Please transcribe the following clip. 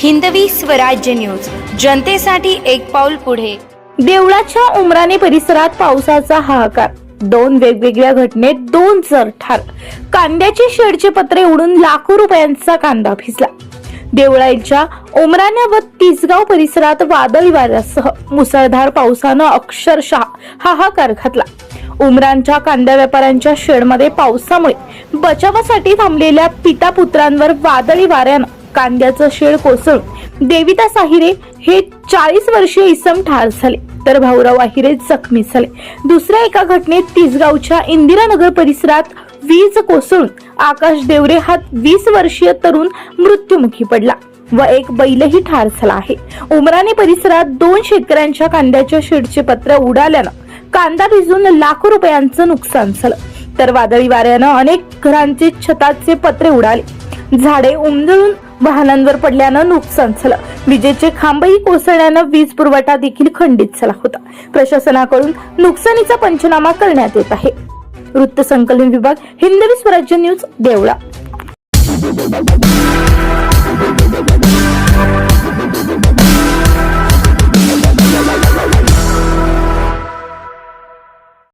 Hindavi Swarajya news. जनतेसाठी एक पाऊल पुढे. देवळाच्या उमराने परिसरात पावसाचा हाहाकार. दोन वेगवेगळ्या घटनेत दोन जर ठार. कांद्याचे शेडचे पत्रे उडून लाखो रुपयांचा कांदा भिजला. देवळाईच्या उमराण्या व तिसगाव परिसरात वादळी वाऱ्यासह मुसळधार पावसानं अक्षरशः हाहाकार घातला. उमरांच्या कांदा व्यापाऱ्यांच्या शेडमध्ये पावसामुळे बचावासाठी थांबलेल्या पिता पुत्रांवर वादळी वाऱ्यानं कांद्याचं शेड कोसळून देविता साहिरे हे चाळीस वर्षीय इसम ठार झाले. तर भाऊराव आहिरे जखमी झाले. दुसऱ्या एका घटनेत तिसगावच्या इंदिरानगर परिसरात वीज कोसळून आकाश देवरे हा वीस वर्षीय तरुण मृत्युमुखी पडला व एक बैलही ठार झाला आहे. उमराने परिसरात दोन शेतकऱ्यांच्या कांद्याच्या शेडचे पत्र उडाल्यानं कांदा भिजून लाखो रुपयांचं नुकसान झालं. तर वादळी वाऱ्यानं अनेक घरांचे छताचे पत्रे उडाले. झाडे उमजळून वाहनांवर पडल्यानं नुकसान झालं. विजेचे खांबही कोसळल्यानं वीज पुरवठा देखील खंडित झाला होता. प्रशासनाकडून नुकसानीचा पंचनामा करण्यात येत आहे. वृत्त संकलन विभाग हिंदवी स्वराज्य न्यूज देवळा.